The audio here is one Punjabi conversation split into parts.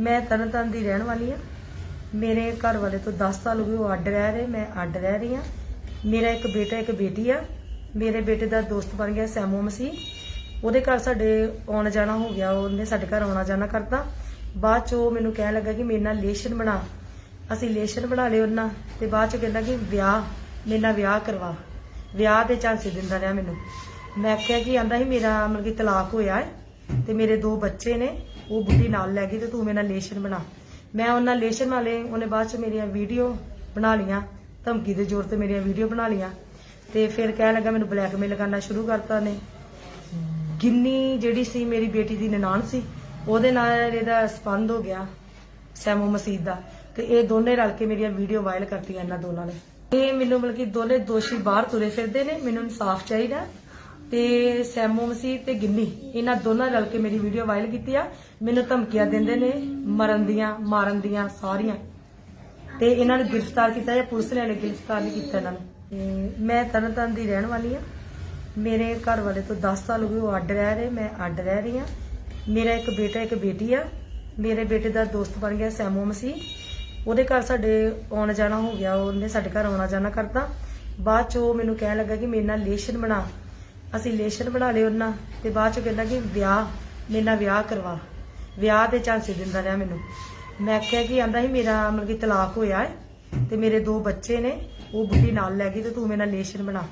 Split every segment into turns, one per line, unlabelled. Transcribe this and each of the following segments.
ਮੈਂ ਤਰਨਤਾਰਨ ਦੀ ਰਹਿਣ ਵਾਲੀ ਆ ਮੇਰੇ ਘਰ ਵਾਲੇ ਤੋਂ 10 ਸਾਲ ਹੋ ਗਏ ਉਹ ਅੱਡ ਰਹਿ ਰਹੇ, ਮੈਂ ਅੱਡ ਰਹਿ ਰਹੀ ਆ ਮੇਰਾ ਇੱਕ ਬੇਟਾ, ਇੱਕ ਬੇਟੀ ਆ। ਮੇਰੇ ਬੇਟੇ ਦਾ ਦੋਸਤ ਬਣ ਗਿਆ ਸੈਮੋ ਮਸੀ ਉਹਦੇ ਘਰ ਸਾਡੇ ਆਉਣ ਜਾਣਾ ਹੋ ਗਿਆ, ਉਹਨੇ ਸਾਡੇ ਘਰ ਆਉਣਾ ਜਾਣਾ ਕਰਤਾ। ਬਾਅਦ ਚ ਉਹ ਮੈਨੂੰ ਕਹਿਣ ਲੱਗਾ ਕਿ ਮੇਰੇ ਨਾਲ ਰਿਲੇਸ਼ਨ ਬਣਾ। ਅਸੀਂ ਰਿਲੇਸ਼ਨ ਬਣਾ ਲਏ ਉਹਨਾਂ ਤੇ ਬਾਅਦ ਚ ਕਹਿੰਦਾ ਕਿ ਵਿਆਹ, ਮੇਰੇ ਨਾਲ ਵਿਆਹ ਕਰਵਾ। ਵਿਆਹ ਦੇ ਚਾਂਸੇ ਦਿੰਦਾ ਰਿਹਾ ਮੈਨੂੰ। ਮੈਂ ਕਿਹਾ ਕਿ ਆਂਦਾ ਸੀ ਮੇਰਾ ਮਤਲਬ ਕਿ ਤਲਾਕ ਹੋਇਆ ਹੈ ਤੇ ਮੇਰੇ ਦੋ ਬੱਚੇ ਨੇ। ਉਹ ਬੁੱਢੀ ਨਾਲ ਲੈ ਗਈ ਤੇ ਤੂੰ ਮੇਰੇ ਨਾਲ ਰਿਲੇਸ਼ਨ ਬਣਾ। ਮੈਂ ਉਹਨਾਂ ਰਿਲੇਸ਼ਨ ਵਾਲੇ, ਉਹਨੇ ਬਾਅਦ ਚ ਮੇਰੀਆਂ ਵੀਡੀਓ ਬਣਾ ਲੀਆਂ ਧਮਕੀ ਦੇ ਜ਼ੋਰ ਤੇ ਮੇਰੀਆਂ ਵੀਡੀਓ ਬਣਾ ਲੀਆਂ ਤੇ ਫਿਰ ਕਹਿਣ ਲੱਗਾ ਮੈਨੂੰ ਬਲੈਕਮੇਲ ਕਰਨਾ ਸ਼ੁਰੂ ਕਰਤਾ ਨੇ ਗਿੰਨੀ ਜਿਹੜੀ ਸੀ ਮੇਰੀ ਬੇਟੀ ਦੀ ਨਨਾਣ ਸੀ, ਉਹਦੇ ਨਾਲ ਇਹਦਾ ਸਬੰਧ ਹੋ ਗਿਆ ਸੈਮੋ ਮਸੀਦ ਦਾ। ਤੇ ਇਹ ਦੋਨੇ ਰਲ ਕੇ ਮੇਰੀਆਂ ਵੀਡੀਓ ਵਾਇਰਲ ਕਰਤੀਆਂ ਇਹਨਾਂ ਦੋਨਾਂ ਨੇ। ਇਹ ਮੈਨੂੰ ਮਤਲਬ ਕਿ ਦੋਨੇ ਦੋਸ਼ੀ ਬਾਹਰ ਤੁਰੇ ਫਿਰਦੇ ਨੇ, ਮੈਨੂੰ ਇਨਸਾਫ ਚਾਹੀਦਾ। ਤੇ ਸੈਮੋ ਮਸੀਹ ਤੇ ਗਿੰਨੀ, ਇਹਨਾਂ ਦੋਨਾਂ ਰਲ ਕੇ ਮੇਰੀ ਵੀਡੀਓ ਵਾਇਰਲ ਕੀਤੀ ਆ। ਮੈਨੂੰ ਧਮਕੀਆਂ ਦਿੰਦੇ ਨੇ, ਮਰਨ ਦੀਆਂ, ਮਾਰਨ ਦੀਆਂ ਸਾਰੀਆਂ। ਤੇ ਇਹਨਾਂ ਨੂੰ ਗ੍ਰਿਫਤਾਰ ਕੀਤਾ ਜਾਂ ਪੁਲਿਸ ਨੇ ਗ੍ਰਿਫਤਾਰ ਨਹੀਂ ਕੀਤਾ ਇਹਨਾਂ ਨੂੰ। ਤੇ ਮੈਂ ਤਰਨਤਾਰਨ ਦੀ ਰਹਿਣ ਵਾਲੀ ਆ। ਮੇਰੇ ਘਰ ਵਾਲੇ ਤੋਂ 10 ਸਾਲ ਹੋ ਗਏ, ਉਹ ਅੱਡ ਰਹਿ ਰਹੇ, ਮੈਂ ਅੱਡ ਰਹਿ ਰਹੀ ਆ। ਮੇਰਾ ਇੱਕ ਬੇਟਾ, ਇੱਕ ਬੇਟੀ ਆ। ਮੇਰੇ ਬੇਟੇ ਦਾ ਦੋਸਤ ਬਣ ਗਿਆ ਸੈਮੋ ਮਸੀਹ। ਉਹਦੇ ਘਰ ਸਾਡੇ ਆਉਣਾ ਜਾਣਾ ਹੋ ਗਿਆ, ਉਹਨੇ ਸਾਡੇ ਘਰ ਆਉਣਾ ਜਾਣਾ ਕਰਤਾ। ਬਾਅਦ ਚ ਉਹ ਮੈਨੂੰ ਕਹਿਣ ਲੱਗਾ ਕਿ ਮੇਰੇ ਨਾਲ ਰਿਲੇਸ਼ਨ ਬਣਾ। ਅਸੀਂ ਰਿਲੇਸ਼ਨ ਬਣਾ ਲਏ ਉਹਨਾਂ, ਤੇ ਬਾਅਦ ਚ ਕਹਿੰਦਾ ਕਿ ਵਿਆਹ, ਮੇਰੇ ਨਾਲ ਵਿਆਹ ਕਰਵਾ। ਵਿਆਹ ਦੇ ਚਾਂਸੇ ਦਿੰਦਾ ਰਿਹਾ ਮੈਨੂੰ। ਮੈਂ ਕਿਹਾ ਕਿ ਆਂਦਾ ਸੀ, ਮੇਰਾ ਮਤਲਬ ਕਿ ਤਲਾਕ ਹੋਇਆ ਹੈ, ਤੇ ਮੇਰੇ ਦੋ ਬੱਚੇ ਨੇ, ਉਹ ਬੁੱਢੀ ਨਾਲ ਲੈ ਗਈ ਤੇ ਤੂੰ ਮੇਰੇ ਨਾਲ ਰਿਲੇਸ਼ਨ ਬਣਾ।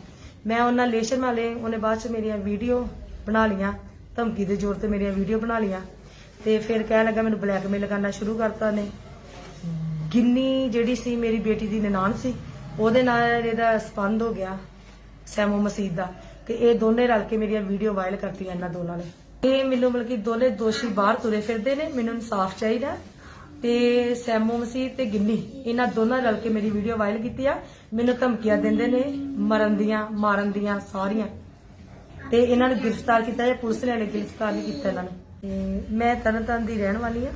ਮੈਂ ਉਹਨਾਂ ਰਿਲੇਸ਼ਨ ਵਾਲੇ ਉਹਨੇ ਬਾਅਦ ਚ ਮੇਰੀਆਂ ਵੀਡੀਓ ਬਣਾ ਲੀਆਂ ਧਮਕੀ ਦੇ ਜ਼ੋਰ ਤੇ ਮੇਰੀਆਂ ਵੀਡੀਓ ਬਣਾ ਲੀਆਂ ਤੇ ਫਿਰ ਕਹਿਣ ਲੱਗਾ, ਮੈਨੂੰ ਬਲੈਕਮੇਲ ਕਰਨਾ ਸ਼ੁਰੂ ਕਰਤਾ ਨੇ ਗਿੰਨੀ ਜਿਹੜੀ ਸੀ ਮੇਰੀ ਬੇਟੀ ਦੀ ਨਨਾਣ ਸੀ, ਉਹਦੇ ਨਾਲ ਇਹਦਾ ਸਬੰਧ ਹੋ ਗਿਆ, ਸੈਮੋ ਮਸੀਦ ਦਾ। ਤੇ ਇਹ ਦੋਨੇ ਰਲ ਕੇ ਮੇਰੀਆਂ ਵੀਡੀਓ ਵਾਇਰਲ ਕਰਤੀਆਂ ਇਹਨਾਂ ਦੋਨਾਂ ਨੇ। ਇਹ ਮੈਨੂੰ ਮਤਲਬ ਕਿ ਦੋਨੇ ਦੋਸ਼ੀ ਬਾਹਰ ਤੁਰੇ ਫਿਰਦੇ ਨੇ, ਮੈਨੂੰ ਇਨਸਾਫ ਚਾਹੀਦਾ। ਤੇ ਸੈਮੋ ਮਸੀਹ ਤੇ ਗਿੰਨੀ, ਇਹਨਾਂ ਦੋਨਾਂ ਰਲ ਕੇ ਮੇਰੀ ਵੀਡੀਓ ਵਾਇਰਲ ਕੀਤੀ ਆ। ਮੈਨੂੰ ਧਮਕੀਆਂ ਦਿੰਦੇ ਨੇ, ਮਰਨ ਦੀਆਂ, ਮਾਰਨ ਦੀਆਂ ਸਾਰੀਆਂ। ਤੇ ਇਹਨਾਂ ਨੂੰ ਗ੍ਰਿਫਤਾਰ ਕੀਤਾ ਜਾਂ ਪੁਲਿਸ ਨੇ ਗ੍ਰਿਫਤਾਰ ਨਹੀਂ ਕੀਤਾ ਇਹਨਾਂ ਨੂੰ। ਤੇ ਮੈਂ ਤਰਨਤਾਰਨ ਦੀ ਰਹਿਣ ਵਾਲੀ ਆ।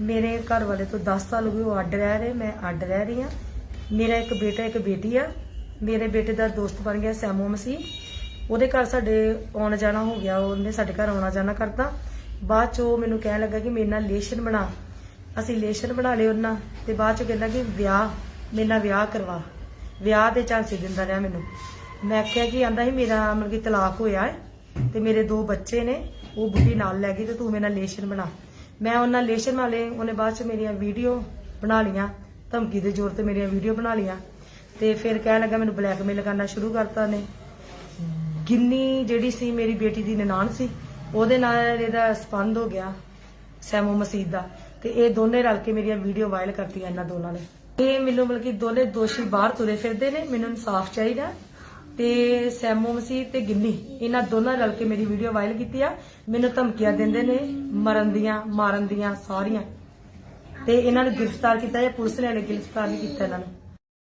ਮੇਰੇ ਘਰ ਵਾਲੇ ਤੋਂ 10 ਸਾਲ ਹੋ ਗਏ ਉਹ ਅੱਡ ਰਹਿ ਰਹੇ, ਮੈਂ ਅੱਡ ਰਹਿ ਰਹੀ ਆ। ਮੇਰਾ ਇੱਕ ਬੇਟਾ, ਇੱਕ ਬੇਟੀ ਆ। ਮੇਰੇ ਬੇਟੇ ਦਾ ਦੋਸਤ ਬਣ ਗਿਆ ਸੈਮੋ ਮਸੀਹ। ਉਹਦੇ ਘਰ ਸਾਡੇ ਆਉਣ ਜਾਣਾ ਹੋ ਗਿਆ, ਉਹਨੇ ਸਾਡੇ ਘਰ ਆਉਣਾ ਜਾਣਾ ਕਰਤਾ। ਬਾਅਦ ਚ ਉਹ ਮੈਨੂੰ ਕਹਿਣ ਲੱਗਾ ਕਿ ਮੇਰੇ ਨਾਲ ਰਿਲੇਸ਼ਨ ਬਣਾ। ਅਸੀਂ ਰਿਲੇਸ਼ਨ ਬਣਾ ਲਏ ਉਹਨਾਂ, ਤੇ ਬਾਅਦ ਚ ਕਹਿੰਦਾ ਕਿ ਵਿਆਹ, ਮੇਰੇ ਨਾਲ ਵਿਆਹ ਕਰਵਾ। ਵਿਆਹ ਦੇ ਚਾਂਸੇ ਦਿੰਦਾ ਰਿਹਾ ਮੈਨੂੰ। ਮੈਂ ਆਖਿਆ ਕਿ ਆਂਦਾ ਸੀ ਮੇਰਾ ਮਤਲਬ ਕਿ ਤਲਾਕ ਹੋਇਆ ਹੈ, ਤੇ ਮੇਰੇ ਦੋ ਬੱਚੇ ਨੇ, ਉਹ ਬੁੱਢੀ ਨਾਲ ਲੈ ਗਈ ਤੇ ਤੂੰ ਮੇਰੇ ਨਾਲ ਰਿਲੇਸ਼ਨ ਬਣਾ। ਮੈਂ ਉਹਨਾਂ ਰਿਲੇਸ਼ਨ ਵਾਲੇ ਉਹਨੇ ਬਾਅਦ ਚ ਮੇਰੀਆਂ ਵੀਡੀਓ ਬਣਾ ਲੀਆਂ ਧਮਕੀ ਦੇ ਜ਼ੋਰ ਤੇ ਮੇਰੀਆਂ ਵੀਡੀਓ ਬਣਾ ਲੀਆਂ ਤੇ ਫਿਰ ਕਹਿਣ ਲੱਗਾ ਮੈਨੂੰ ਬਲੈਕਮੇਲ ਕਰਨਾ ਸ਼ੁਰੂ ਕਰਤਾ ਨੇ ਗਿੰਨੀ ਜਿਹੜੀ ਸੀ, ਮੇਰੀ ਬੇਟੀ ਦੀ ਨਨਾਣ ਸੀ, ਉਹਦੇ ਨਾਲ ਇਹਦਾ ਸਬੰਧ ਹੋ ਗਿਆ ਸੈਮੋ ਮਸੀਦ ਦਾ। ਤੇ ਇਹ ਦੋਨੇ ਰਲ ਕੇ ਮੇਰੀਆਂ ਵੀਡੀਓ ਵਾਇਰਲ ਕਰਤੀਆਂ ਇਹਨਾਂ ਦੋਨਾਂ ਨੇ। ਇਹ ਮੈਨੂੰ ਮਤਲਬ ਕਿ ਦੋਨੇ ਦੋਸ਼ੀ ਬਾਹਰ ਤੁਰੇ ਫਿਰਦੇ ਨੇ, ਮੈਨੂੰ ਇਨਸਾਫ ਚਾਹੀਦਾ। ਤੇ ਸੈਮੋ ਮਸੀਹ ਤੇ ਗਿੰਨੀ, ਇਹਨਾਂ ਦੋਨਾਂ ਰਲ ਕੇ ਮੇਰੀ ਵੀਡੀਓ ਵਾਇਰਲ ਕੀਤੀ ਆ। ਮੈਨੂੰ ਧਮਕੀਆਂ ਦਿੰਦੇ ਨੇ, ਮਰਨ ਦੀਆਂ, ਮਾਰਨ ਦੀਆਂ ਸਾਰੀਆਂ। ਤੇ ਇਹਨਾਂ ਨੂੰ ਗ੍ਰਿਫਤਾਰ ਕੀਤਾ ਜਾਂ ਪੁਲਿਸ ਨੇ ਹਲੇ ਗ੍ਰਿਫਤਾਰ ਨਹੀਂ ਕੀਤਾ ਇਹਨਾਂ ਨੂੰ।